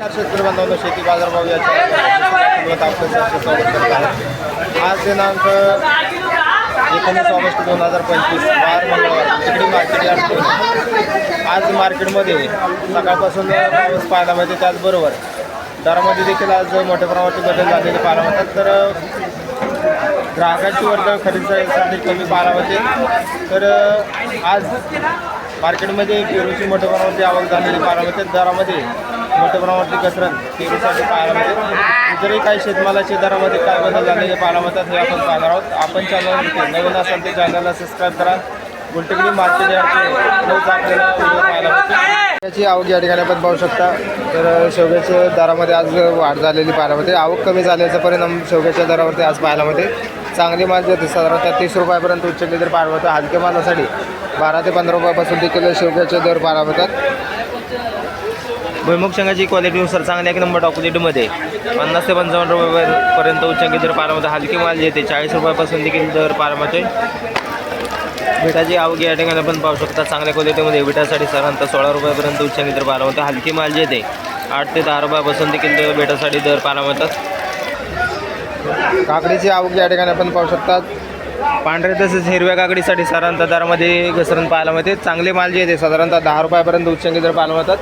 शेतकरी शेती बाजारभाव या आज दिनांक एकोणीस ऑगस्ट दोन हजार पंचवीस बार मंगळवार. मार्केट यार्ड आज मार्केटमध्ये सकाळपासून पाऊस पाहायला मिळते त्याचबरोबर दरामध्ये देखील आज मोठ्या प्रमाणात बदल झालेले पाहायला मिळतात. तर ग्राहकांची वर्तन खरेदीसाठी कमी पाहायला मिळते. तर आज मार्केटमध्ये पेरूची मोठ्या प्रमाणात आवक झालेली पाहायला मिळते. दरामध्ये मोठ्या प्रमाणावरती घसरण पेरूसाठी पाहायला मिळते. जरी काही शेतमालाच्या दरामध्ये काय बदल झालेले पाहायला मिळतात हे आपण पाहणार आहोत. आपण चॅनलवरती नवीन असाल ते चॅनलला सबस्क्राईब करा. गुलटेकडी मार्केट यार्डचे रोज आपल्याला व्हिडिओ पाहायला मिळते त्याची आवक या ठिकाणी आपण पाहू शकता. तर शेवग्याच्या दरामध्ये आज वाढ झालेली पाहायला मिळते. आवक कमी झाल्याचा परिणाम शेवग्याच्या दरावरती आज पाहायला मिळते. चांगली माल जे होते साधारणतः तीस रुपयापर्यंत उच्च दर पाहायला मिळतं. हलक्या मालासाठी बारा ते पंधरा रुपयापासून देखील शेवग्याचे दर पाहायला मिळतात. भुईमुग शेंगाची क्वालिटीनुसार चांगल्या एक नंबर टॉकलेटमध्ये पन्नास ते पंचावन्न रुपयापर्यंत उच्चांकी दर पारामध्ये हलकी माल येते चाळीस रुपयापासून देखील दर पारामध्ये विटाची बिटाची आवक या ठिकाणी आपण पाहू शकता. चांगल्या क्वालिटीमध्ये विटासाठी साधारणतः सोळा रुपयापर्यंत उच्चांकी दर पाहायला हलकी माल जे येते आठ ते दहा रुपयापासून देखील दर बेटासाठी दर पाहायला काकडीची आवक या ठिकाणी आपण पाहू शकता. पांढरे तसेच हिरव्या काकडीसाठी साधारणतः दरामध्ये घसरण पाहायला मिळते. चांगले माल जे येते साधारणतः दहा रुपयापर्यंत उच्चांकी दर पाहायला मिळतात.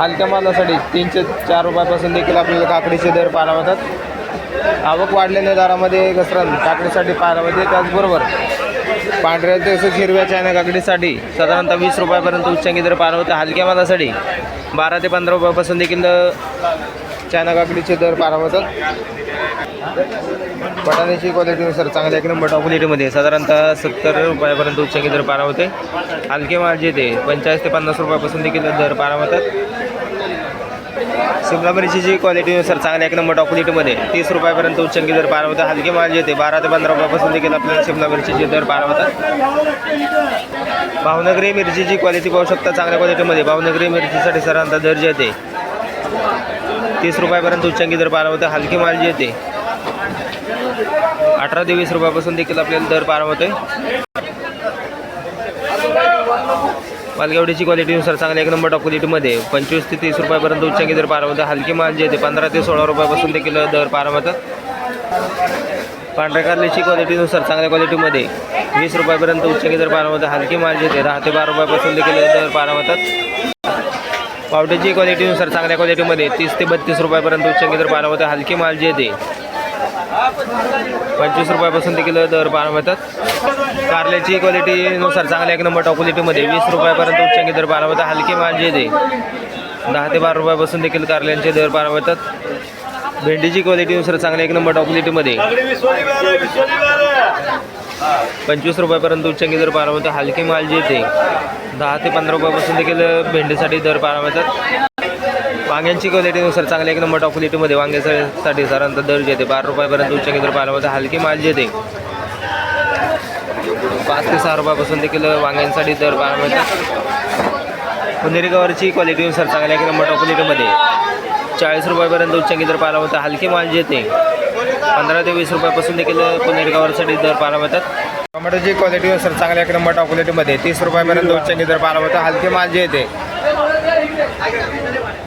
हलक्या मालासाठी तीनशे चार रुपयापासून देखील आपल्याला काकडीचे दर पाहायला मिळतात. आवक वाढलेल्या दरामध्ये घसरण काकडीसाठी पाहायला मिळते. त्याचबरोबर पांढऱ्या तसेच हिरव्या चायना काकडीसाठी साधारणतः वीस रुपयापर्यंत उच्चांकी दर पाहायला होतं हलक्या मालासाठी बारा ते पंधरा रुपयापासून देखील चायना काकडीचे दर पाहायला होतात बटाण्याची क्वालिटीनुसार चांगल्या एक नंबर टॉप क्वालिटीमध्ये साधारणतः सत्तर रुपयापर्यंत उच्चांकी दर पारा होते. हलके मार्जे ते पंचेचाळीस ते पन्नास रुपयापासून देखील दर पारा होतात. शिमला मिरचीची क्वालिटीनुसार चांगल्या एक नंबर टॉप क्वालिटीमध्ये तीस रुपयापर्यंत उच्चांकी दर पारा होतात. हलके मार्जे ते बारा ते पंधरा रुपयापासून देखील आपल्याला शिमला मिरचीचे दर पारा होतात. भावनगरी मिरचीची क्वालिटी पाहू शकता चांगल्या क्वालिटीमध्ये भावनगरी मिरचीसाठी सरांचा दर जे येते तीस रुपयापर्यंत उच्चांकी दर पारा होतं. हलके मार्जी येते. अठरा ते वीस रुपयापासून देखील आपल्याला दर पार होते मालगावडीची क्वालिटीनुसार चांगल्या एक नंबर टॉप क्वालिटीमध्ये पंचवीस ते तीस रुपयापर्यंत उच्चांकी दर पार होतं हलकी माल जे येते पंधरा ते सोळा रुपयापासून देखील दर पार होतं पांढऱ्या कारल्याची क्वालिटीनुसार चांगल्या क्वालिटीमध्ये वीस रुपयापर्यंत उच्चांकी दर पार होतं हलकी माल जे येते दहा ते बारा रुपयापासून देखील दर पार होतात. पावट्याची क्वालिटीनुसार चांगल्या क्वालिटीमध्ये तीस ते बत्तीस रुपयापर्यंत उच्चांकी दर पार होतं हलकी माल जे येते पंचवीस रुपयापासून देखील दर पाहायला मिळतात. कारल्याची क्वालिटीनुसार चांगल्या एक नंबर टॉप क्वालिटीमध्ये वीस रुपयापर्यंत उच्चांकी दर पाहायला मिळतात. हलकी माल ते दहा ते बारा रुपयापासून देखील कारल्यांचे दर पाहायला मिळतात. भेंडीची क्वालिटीनुसार चांगल्या एक नंबर टॉप क्वालिटीमध्ये पंचवीस रुपयापर्यंत उच्चांकी दर पाहायला मिळतात. हलकी माल जे ते दहा ते पंधरा रुपयापासून देखील भेंडीसाठी दर पाहायला मिळतात. वांग्यांची क्वालिटीनुसार चांगल्या एक नंबर टॉप क्वालिटीमध्ये वांग्यासाठी साधारणतः दर जे बारा रुपयापर्यंत उच्च दर पाहायला हलकी माल येते पाच ते सहा रुपयापासून देखील वांग्यांसाठी दर बारा मिळतात. पुणेरी गवारची क्वालिटीनुसार चांगल्या एक नंबर टॉप क्वालिटीमध्ये चाळीस रुपयापर्यंत उच्च दर पाहायला होतं हलकी माल येते पंधरा ते वीस रुपयापासून देखील पुणेरी गवारसाठी दर पाहायला मिळतात. टोमॅटोची क्वालिटी सर चांगल्या एक नंबर टॉप क्वालिटीमध्ये तीस रुपयापर्यंत उच्चांकी दर पाहायला होतं हलके माल जे येते.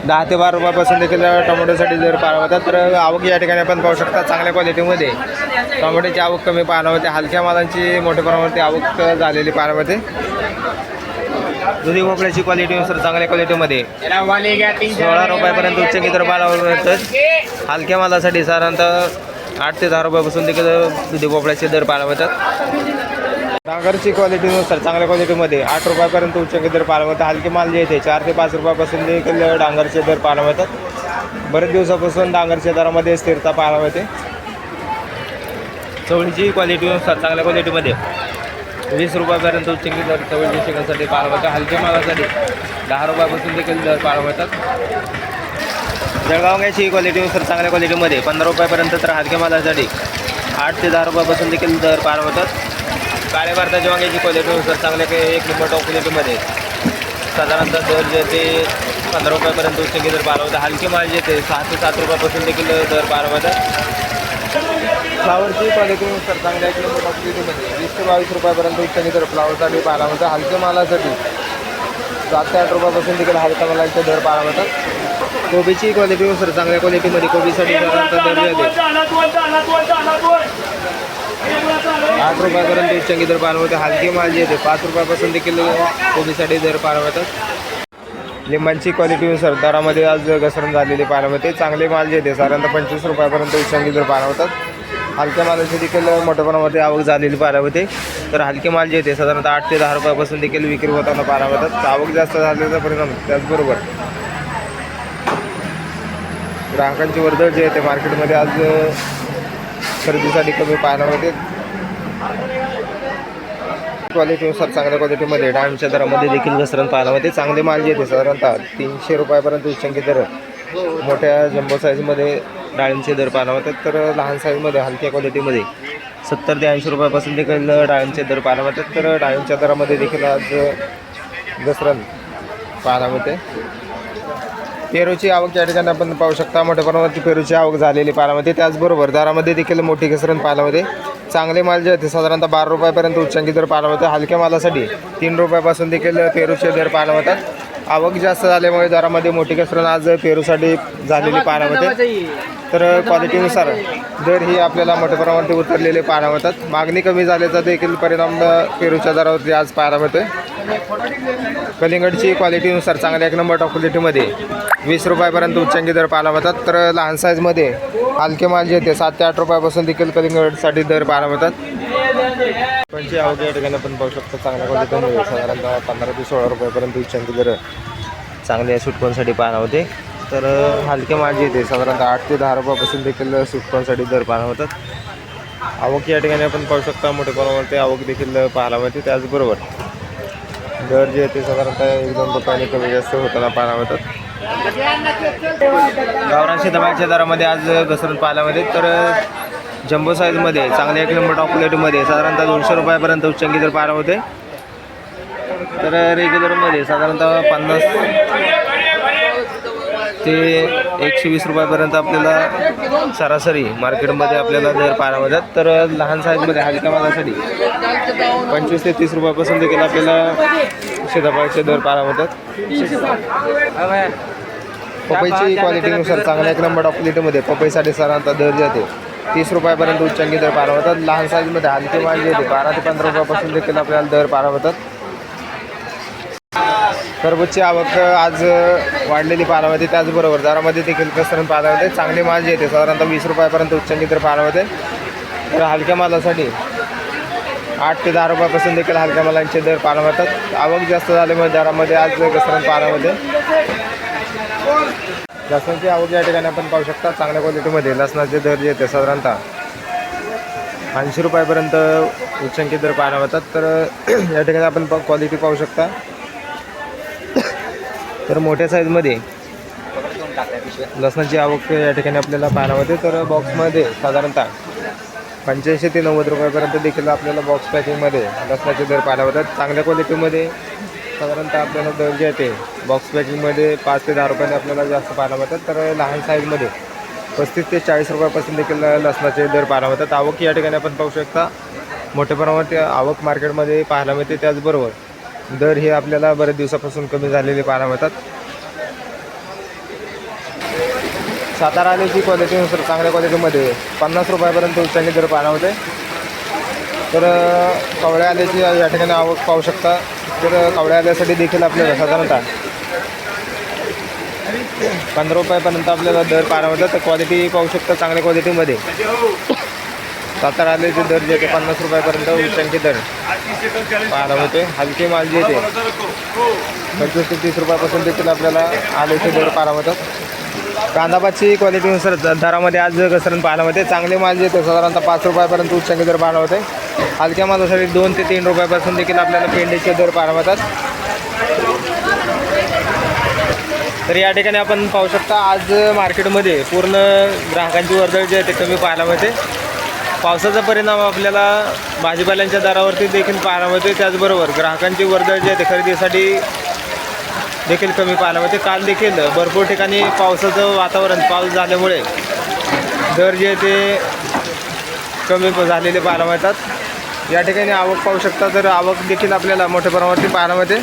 दहा ते बारा रुपयापासून देखील टोमॅटोसाठी दर पाहायला होतात तर आवक या ठिकाणी आपण पाहू शकता चांगल्या क्वालिटीमध्ये. टोमॅटोची आवक कमी पाहायला होते. हलक्या मालांची मोठ्या प्रमाणावरती आवक झालेली पाहायला होते. दुधी भोपळ्याची क्वालिटीनुसार चांगल्या क्वालिटीमध्ये सोळा रुपयापर्यंत उच्च दर पाहायला हलक्या मालासाठी साधारणतः आठ ते दहा रुपयापासून देखील दुधी भोपळ्याचे दर पाहायला डांगरची क्वालिटीनुसार चांगल्या क्वालिटीमध्ये आठ रुपयापर्यंत उच्चांकी दर पाहायला हलके माल जे येते चार ते पाच रुपयापासून देखील डांगरचे दर पालवतात बरेच दिवसापासून डांगरच्या दरामध्ये स्थिरता पाहायला मिळते. चवळीची क्वालिटीनुसार चांगल्या क्वालिटीमध्ये वीस रुपयापर्यंत उच्चांकी दर चवळीच्या शिकासाठी पाळवतात हलक्या हलके मालासाठी. दहा रुपयापासून देखील दर पाळवतात मिळतात. क्वालिटीनुसार चांगल्या क्वालिटीमध्ये पंधरा रुपयापर्यंत तर हलक्या मालासाठी आठ ते दहा रुपयापासून देखील दर पाळवतात काळ्या भारताच्या वांग्याची क्वालिटीनुसार चांगल्या काही एक नंबर टॉप क्वालिटीमध्ये साधारणतः दर जे ते पंधरा रुपयापर्यंत उच्चांकी दर पाहायला होता. हलके माल जे ते सहा ते सात रुपयापासून देखील दर पाहायला होतात फ्लावरची क्वालिटीनुसार चांगल्या एक नंबर टॉप क्वालिटीमध्ये वीस ते बावीस रुपयापर्यंत उच्चांकी दर फ्लावरसाठी पाहायला होता. हलक्या मालासाठी सात ते आठ रुपयापासून देखील हलका मालाचे दर पाहायला होतात कोबीची क्वालिटीनुसार चांगल्या क्वालिटीमध्ये कोबीसाठी साधारणतः दर जाते आठ रुपयापर्यंत चंगी दर पाहायला हलकी माल जे येते पाच रुपयापासून देखील कोबीसाठी दर पाहायला लिंबांची क्वालिटीनुसार दरामध्ये आज घसरण झालेली पाहायला चांगले माल जे येते साधारणतः पंचवीस रुपयापर्यंत उच्चांकी दर पाहायला हलक्या मालाची देखील मोठ्या प्रमाणामध्ये आवक झालेली पाहायला तर हलके माल जे येते साधारणतः आठ ते दहा रुपयापासून देखील विक्री होताना पाहायला आवक जास्त झाल्याचा परिणाम त्याचबरोबर ग्राहकांची वर्दळ जी आहे ते मार्केटमध्ये आज खरेदीसाठी कमी पाहायला मिळते क्वालिटीनुसार चांगल्या क्वालिटीमध्ये डाळींच्या दरामध्ये देखील घसरण पाहायला मिळते चांगले माल येते साधारणतः तीनशे रुपयापर्यंत उच्चांकी दर मोठ्या जम्बो साईजमध्ये डाळींचे दर पाहायला मिळतात तर लहान साईजमध्ये हलक्या क्वालिटीमध्ये सत्तर ते ऐंशी रुपयापासून देखील डाळींचे दर पाहायला मिळतात तर डाळींच्या दरामध्ये देखील आज घसरण पाहायला मिळते पेरूची आवक या ठिकाणी आपण पाहू शकता मोठ्या प्रमाणात पेरूची आवक झालेली पालामध्ये त्याचबरोबर दरामध्ये देखील मोठी घसरण पाहायला चांगले माल जे होते साधारणतः बारा रुपयापर्यंत उच्चांकी दर पाहायला मिळते. हलक्या मालासाठी तीन रुपयापासून देखील पेरूचे दर पाहायला मिळतात. आवक जास्त झाल्यामुळे दरामध्ये मोठी घसरण आज पेरूसाठी झालेली पाहायला मिळते तर क्वालिटीनुसार दर ही आपल्याला मोठ्या प्रमाणात उतरलेले पाहायला मिळतात. मागणी कमी झाल्याचा देखील परिणाम पेरूच्या दरावरती आज पाहायला मिळतोय. कलिंगडची क्वालिटीनुसार चांगल्या एक नंबर टॉप क्वालिटीमध्ये वीस रुपयापर्यंत उच्चांकी दर पाहायला मिळतात. तर लहान साईजमध्ये हलके माल जे ते सात ते आठ रुपयापासून देखील कलिंगडसाठी दर पाहायला मिळतात. पण जे या ठिकाणी पण पाहू शकतो चांगल्या क्वालिटीमध्ये साधारणतः पंधरा ते सोळा रुपयापर्यंत उच्चांकी दर चांगल्या सुटकोनसाठी पाहायला होते. तर हलके माल जे येते साधारणतः आठ ते दहा रुपयापासून देखील सुटकोनसाठी दर पाहायला होतात आवक या ठिकाणी आपण पाहू शकता मोठ्या प्रमाणात आवक देखील पाहायला मिळते. त्याचबरोबर दर जे आहे ते साधारणतः एक दोन रुपयाने कमी जास्त होताना पाहायला मिळतात. गावरान शेतमालाच्या दरामध्ये आज घसरण पाहिल्यामध्ये तर जम्बो साईजमध्ये चांगल्या एक नंबर टॉप साधारणतः दोनशे रुपयापर्यंत उच्चंगी तर पाहायला होते तर रेग्युलरमध्ये साधारणतः पन्नास ते एकशे वीस रुपयापर्यंत आपल्याला सरासरी मार्केटमध्ये आपल्याला दर पाहायला तर लहान साईजमध्ये हलक्या मालासाठी पंचवीस ते तीस रुपयापासून देखील आपल्याला शेताफळाचे दर पाहायला पपईची क्वालिटीनुसार चांगल्या एक नंबर ऑफ लिटरमध्ये पपईसाठी सरांचा दर जाते तीस रुपयापर्यंत उच्चांकी दर पारावतात लहान साईजमध्ये हलके माल जे येते बारा ते पंधरा रुपयापासून देखील आपल्याला दर पारावतात टरबूजची आवक आज वाढलेली पाहायला मिळते त्याचबरोबर दरामध्ये देखील घसरण पाहायला मिळते माल येते साधारणतः वीस रुपयापर्यंत उच्चांकी तर पाहायला मिळते तर हलक्या मालासाठी आठ ते दहा रुपयापासून देखील हलक्या मालांचे दर पाहायला मिळतात आवक जास्त झाल्यामुळे दरामध्ये आज घसरण पाहायला मिळते लसणाची आवक या ठिकाणी आपण पाहू शकता. चांगल्या क्वालिटीमध्ये लसणाचे दर जे येते साधारणतः ऐंशी रुपयापर्यंत उच्चांकी दर पाहायला मिळतात तर या ठिकाणी आपण क्वालिटी पाहू शकता. तर मोठ्या साईजमध्ये लसणाची आवक या ठिकाणी आपल्याला पाहायला मिळते. तर बॉक्समध्ये साधारणतः पंच्याऐंशी ते नव्वद रुपयापर्यंत देखील आपल्याला बॉक्स पॅकिंगमध्ये लसणाचे दर पाहायला मिळतात. चांगल्या क्वालिटीमध्ये साधारणतः आपल्याला दर जे आहे ते बॉक्स पॅकिंगमध्ये पाच ते दहा रुपयाने आपल्याला जास्त पाहायला मिळतात. तर लहान साईजमध्ये पस्तीस ते चाळीस रुपयापासून देखील लसणाचे दर पाहायला मिळतात. आवक या ठिकाणी आपण पाहू शकता. मोठ्या प्रमाणात आवक मार्केटमध्ये पाहायला मिळते. त्याचबरोबर दर हे आपल्याला बरेच दिवसापासून कमी झालेले पाहायला मिळतात. सातारा आल्याची क्वालिटीनुसार चांगल्या क्वालिटीमध्ये पन्नास रुपयापर्यंत उच्चांनी दर पाहायला होते तर कवळ्या आल्याची या ठिकाणी आवक पाहू शकता. तर कवळ्या आल्यासाठी देखील आपल्याला साधारणतः पंधरा रुपयापर्यंत आपल्याला दर पाहायला मिळतात. तर क्वालिटी पाहू शकता चांगल्या क्वालिटीमध्ये सातारा आल्याचे दर जे ते पन्नास रुपयापर्यंत उच्चांकी दर. पाहायला होते. हलके माल जे येते पंचवीस ते तीस रुपयापासून देखील आपल्याला आलेचे दर पाहायला होतात. कांदापाची क्वालिटीनुसार दरामध्ये आज घसरण पाहायला मिळते. चांगले माल जे येते साधारणतः पाच रुपयापर्यंत उच्चांकी दर पाहायला होते. हलक्या मालासाठी दोन ते तीन रुपयापासून देखील आपल्याला पेंडीचे दर पाहायला मिळतात. तर या ठिकाणी आपण पाहू शकता आज मार्केटमध्ये पूर्ण ग्राहकांची वर्दळ जी आहे ते कमी पाहायला मिळते. पावसाचा परिणाम आपल्याला भाजीपाल्यांच्या दरावरती देखील पाहायला मिळते त्याचबरोबर ग्राहकांची वर्दळ जी आहे ते खरेदीसाठी देखील कमी पाहायला मिळते. काल देखील भरपूर ठिकाणी पावसाचं वातावरण पाऊस झाल्यामुळे दर जे आहे ते कमी प- झालेले पाहायला मिळतात. या ठिकाणी आवक पाहू शकता तर आवक देखील आपल्याला मोठ्या प्रमाणात पाहायला मिळते.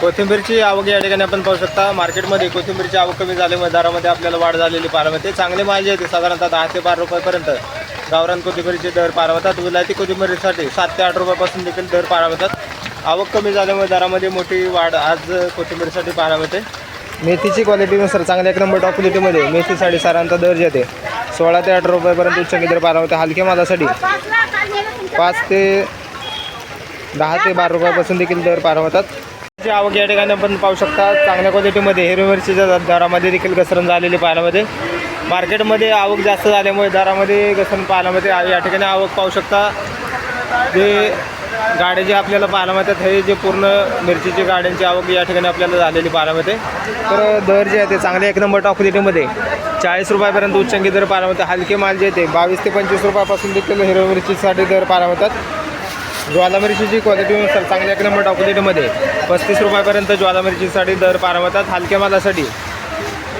कोथिंबीरची आवक या ठिकाणी आपण पाहू शकता. मार्केटमध्ये कोथिंबीरची आवक कमी झाल्यामुळे दरामध्ये आपल्याला वाढ झालेली पारामध्ये मिळते. चांगले माल येते साधारणतः दहा ते बारा रुपयापर्यंत. गावरान कोथिंबीरचे दर पाहायला विलायती कोथिंबीरीसाठी सात ते आठ रुपयापासून देखील दर पारावतात. आवक कमी झाल्यामुळे दरामध्ये मोठी वाढ आज कोथिंबीरसाठी पारावते मिळते. मेथीची क्वालिटीनुसार चांगल्या एक नंबर टॉप क्वालिटीमध्ये मेथीसाठी साधारणतः दर जे येते. सोळा ते आठ रुपयापर्यंत उच्च दर पाहायला होते हलक्या मालासाठी पाच ते दहा ते बारा रुपयापासून देखील दर पार होतात ची आवक या ठिकाणी आपण पाहू शकता. चांगल्या क्वालिटीमध्ये हिरवी मिरचीच्या दरामध्ये देखील घसरण झालेली पाण्यामध्ये मार्केटमध्ये आवक जास्त झाल्यामुळे दरामध्ये घसरण पाण्यामध्ये या ठिकाणी आवक पाहू शकता. जे गाड्या जे आपल्याला पाहायला मिळतात हे जे पूर्ण मिरचीची गाड्यांची आवक या ठिकाणी आपल्याला झालेली पाहायला मिळते. तर दर जे आहे ते चांगले एक नंबर टॉप क्वालिटीमध्ये चाळीस रुपयापर्यंत उच्चांकी दर पाहायला मिळते. हलके माल जे ते बावीस ते पंचवीस रुपयापासून देखील हिरवी मिरचीसाठी दर पाहायला मिळतात. ज्वाला मिरचीची क्वालिटीनुसार चांगल्या एक नंबर टॉप क्वालिटीमध्ये पस्तीस रुपयापर्यंत ज्वाला मिरचीसाठी दर पारवतात. हलक्या मालासाठी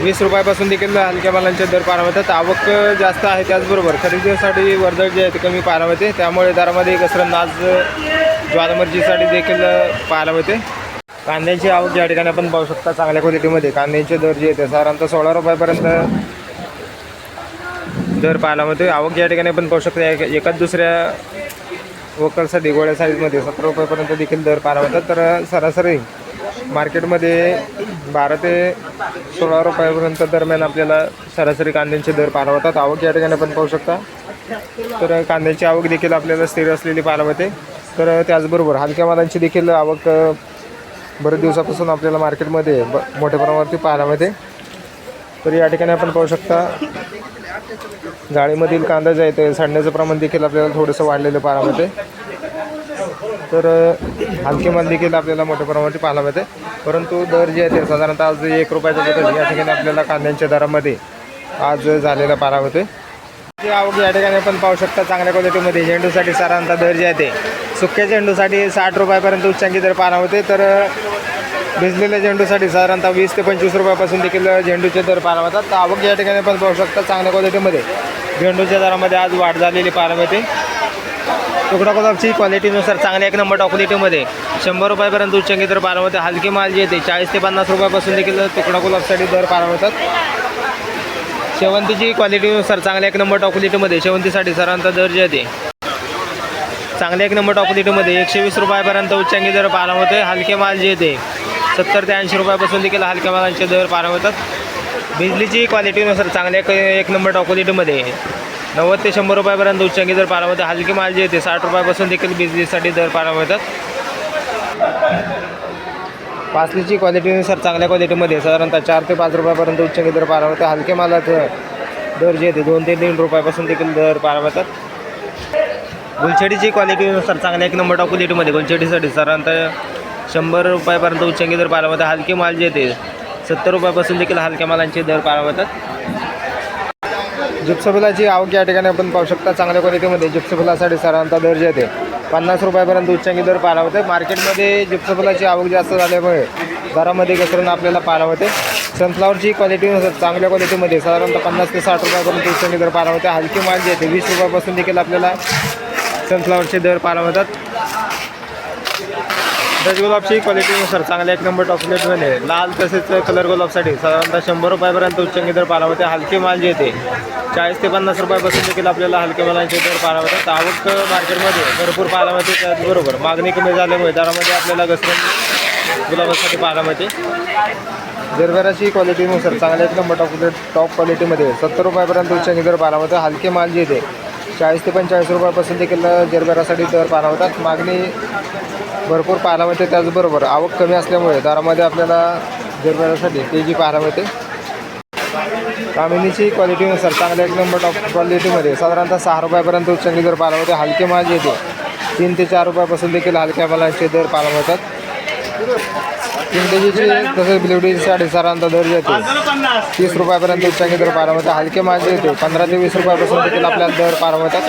वीस रुपयापासून देखील हलक्या मालांचे दर पारवतात. आवक जास्त आहे त्याचबरोबर खरेदीसाठी वर्दळ जे आहे ते कमी पाहायला त्यामुळे दरामध्ये घसरण आज ज्वाला मिरचीसाठी देखील पाहायला मिळते कांद्याची आवक ज्या ठिकाणी आपण पाहू शकता चांगल्या क्वालिटीमध्ये कांद्यांचे दर जे येते साधारणतः सोळा रुपयापर्यंत दर पाहायला मिळते आवक या ठिकाणी आपण पाहू शकता एक- एकाच दुसऱ्या वोकरसाठी गोळ्या साईजमध्ये सतरा रुपयापर्यंत देखील दर पाहायला होतात तर सरासरी मार्केटमध्ये बारा ते सोळा रुपयापर्यंत दरम्यान आपल्याला सरासरी कांद्यांचे दर पाहायला होतात आवक या ठिकाणी आपण पाहू शकता. तर कांद्याची आवक देखील आपल्याला स्थिर असलेली पाहायला मिळते तर त्याचबरोबर हलक्या मालांची देखील आवक बरेच दिवसापासून आपल्याला मार्केटमध्ये ब मोठ्या प्रमाणावरती पाहायला मिळते. तर या ठिकाणी आपण पाहू शकता जाळीमधील कांदा जे आहे ते सडण्याचं प्रमाण देखील आपल्याला थोडंसं वाढलेलं पाहायला मिळते तर अ, देखील आपल्याला मोठ्या प्रमाणात पाहायला मिळते परंतु दर जे आहे ते साधारणतः आज एक रुपयाचा बदल या ठिकाणी आपल्याला कांद्यांच्या दरामध्ये आज झालेला पाहायला मिळते जी आवक या ठिकाणी आपण पाहू शकता चांगल्या क्वालिटीमध्ये झेंडूसाठी साधारणतः दर जे आहे ते सुक्या झेंडूसाठी साठ रुपयापर्यंत उच्चांकी दर पाहायला होते तर भिजलेल्या झेंडूसाठी साधारणतः वीस ते पंचवीस रुपयापासून देखील झेंडूचे दर पाहायला तर आवक या ठिकाणी पण पाहू शकतात चांगल्या क्वालिटीमध्ये झेंडूच्या दरामध्ये आज वाढ झालेली पाहायला मिळते. तुकडा गुलाबची क्वालिटीनुसार चांगल्या एक नंबर टॉकलेटीमध्ये शंभर रुपयापर्यंत उच्चंगी दर पाहायला मिळते हलकी माल जे येते चाळीस ते पन्नास रुपयापासून देखील तुकडा गुलाबसाठी दर पाहायला मिळतात शेवंतीची क्वालिटीनुसार चांगल्या एक नंबर टॉकलेटीमध्ये शेवंतीसाठी साधारणतः दर जे येते चांगल्या एक नंबर टॉकलेटीमध्ये एकशे वीस रुपयापर्यंत उच्चांकी दर पाहायला मिळते. हलके माल जे येते सत्तर ते ऐंशी रुपयापासून देखील हलक्या मालांचे दर पार होतात. बिजलीची क्वालिटीनुसार चांगल्या एक एक नंबर टॉप नव्वद ते शंभर रुपयापर्यंत उच्चांकी दर पाहायला मिळते हलके माल जे येते साठ रुपयापासून देखील बिजलीसाठी दर पाहायला होतात. पासलीची क्वालिटीनुसार चांगल्या क्वालिटीमध्ये साधारणतः चार ते पाच रुपयापर्यंत उच्चांकी दर पाहायला मिळते हलके मालाचं दर जे येते दोन ते तीन रुपयापासून देखील दर पाहायला गुलछडीची क्वालिटीनुसार चांगल्या एक नंबर टॉप क्वालिटीमध्ये गुलछडीसाठी साधारणतः शंभर रुपयापर्यंत उच्चांकी दर पाहायला मिळतात हलके माल जे येते सत्तर रुपयापासून देखील हलक्या मालांचे दर पाहायला मिळतात जिप्सफुलाची आवक या ठिकाणी आपण पाहू शकता चांगल्या क्वालिटीमध्ये जिप्सफुलासाठी साधारणतः दर जे येते पन्नास रुपयापर्यंत उच्चांकी दर पाहायला होते मार्केटमध्ये जिप्सफुलाची आवक जास्त झाल्यामुळे दरामध्ये घसरण आपल्याला पाहायला होते सनफ्लावरची क्वालिटीनुसार चांगल्या क्वालिटीमध्ये साधारणतः पन्नास ते साठ रुपयापर्यंत उच्चांकी दर पाहायला होते हलकी माल जे येते वीस रुपयापासून देखील आपल्याला सनफ्लावरचे दर पाहायला होतात डच गुलाबची क्वालिटीनुसार चांगल्या एक नंबर टॉप प्लेटमध्ये लाल तसेच कलर गुलाबसाठी साधारणतः शंभर रुपयापर्यंत उच्चांकी दर पारावते होते. हलके माल जे येते चाळीस ते पन्नास रुपयापासून देखील आपल्याला हलके मालांचे दर पाहायला आवक मार्केटमध्ये भरपूर पाहायला मिळते. त्याचबरोबर मागणी कमी झाल्यामुळे दरामध्ये आपल्याला घसरण गुलाबासाठी पाहायला मिळते. क्वालिटीनुसार चांगल्या एक नंबर टॉप टॉप क्वालिटीमध्ये सत्तर रुपयापर्यंत उच्चांकी दर पारावते हलके माल जे येते चाळीस ते पंचेचाळीस रुपयापासून देखील जरबेरासाठी दर पाहायला होतात. मागणी भरपूर पाहायला मिळते. त्याचबरोबर आवक कमी असल्यामुळे दरामध्ये आपल्याला जरबेरासाठी तेजी पाहायला मिळते. कामिनीची क्वालिटीनुसार चांगल्या एक नंबर टॉप क्वालिटीमध्ये साधारणतः सहा रुपयापर्यंत उच्चांकी दर पाहायला मिळते. हलके माल येते तीन ते चार रुपयापासून देखील हलक्या मालांचे दर पाहायला मिळतात. इंग्रजीचे तसेच ब्लिवडीसाठी साधारणतः दर येते तीस रुपयापर्यंत उच्चांकी दर मिळते हलके जे येते. पंधरा ते वीस रुपयापासून देखील आपल्याला दर मिळतात